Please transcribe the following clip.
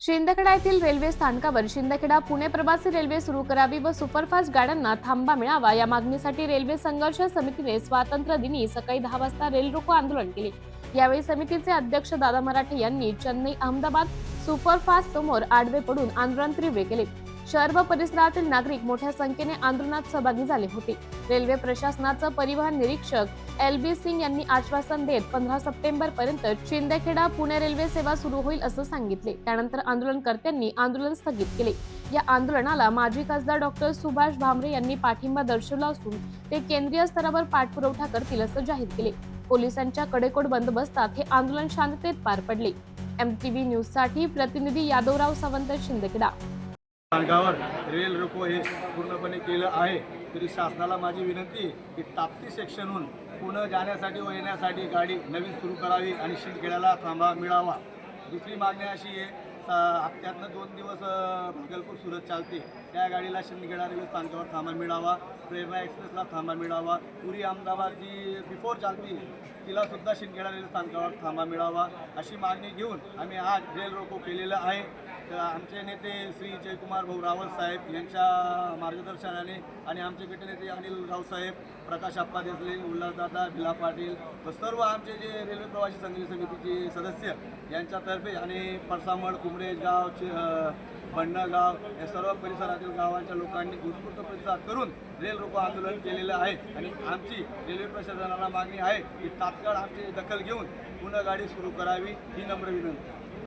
शिंदखेडा येथील रेल्वे स्थानकावर शिंदखेडा पुणे प्रवासी रेल्वे सुरू करावी व सुपरफास्ट गाड्यांना थांबा मिळावा या मागणीसाठी रेल्वे संघर्ष समितीने स्वातंत्र्य दिनी सकाळी दहा वाजता रेल रोको आंदोलन केले. यावेळी समितीचे अध्यक्ष दादा मराठे यांनी चेन्नई अहमदाबाद सुपरफास्ट समोर आडवे पडून आंदोलन तीव्र केले. शहर व परिसरातील नागरिक मोठ्या संख्येने आंदोलनात सहभागी झाले होते. रेल्वे प्रशासनाचं परिवहन निरीक्षक एल बी सिंग यांनी आश्वासन देत पंधरा सप्टेंबर पर्यंत शिंदेखेडा पुणे रेल्वे सेवा सुरू होईल असं सांगितले. त्यानंतर आंदोलनकर्त्यांनी आंदोलन स्थगित केले. या आंदोलनाला माजी खासदार डॉक्टर सुभाष भामरे यांनी पाठिंबा दर्शवला असून ते केंद्रीय स्तरावर पाठपुरवठा करतील असं जाहीर केले. पोलिसांच्या कडेकोट बंदोबस्तात हे आंदोलन शांततेत पार पडले. एमटीव्ही न्यूजसाठी प्रतिनिधी यादवराव सावंत शिंदखेडा. मार्गावर रेल रोको हे पूर्णपणे केलं आहे. तरी शासनाला माझी विनंती की ताप्ती सेक्शनहून पुणे जाण्यासाठी व येण्यासाठी गाडी नवीन सुरू करावी आणि शिंदखेड्याला थांबा मिळावा. दुसरी मागणी अशी आहे हप्त्यातनं दोन दिवस भागलपूर सुरत चालते. त्या गाडीला शिंदखेडा रेल्वे स्थानकावर थांबा मिळावा. प्रेरणा एक्सप्रेसला थांबा मिळावा. पुरी अहमदाबाद जी बिफोर चालते तिलासुद्धा शिंदखेडा रेल्वे स्थानकावर थांबा मिळावा. अशी मागणी घेऊन आम्ही आज रेल रोको केलेलं आहे. आमचे नेते श्री जयकुमार भाऊ रावल साहेब यांच्या मार्गदर्शनाने आणि आमचे गटनेते अनिल रावसाहेब प्रकाश आप्पा देसले उल्हासदादा भिला पाटील व सर्व आमचे जे रेल्वे प्रवासी संघटन समितीचे सदस्य यांच्यातर्फे आणि परसामड कुमरेज गाव चे या सर्व परिसरातील गावांच्या लोकांनी उत्स्फूर्त प्रतिसाद करून रेल रोको आंदोलन केलेलं आहे आणि आमची रेल्वे प्रशासनाला मागणी आहे की तात्काळ आमची दखल घेऊन पुन्हा गाडी सुरू करावी ही नम्र विनंती.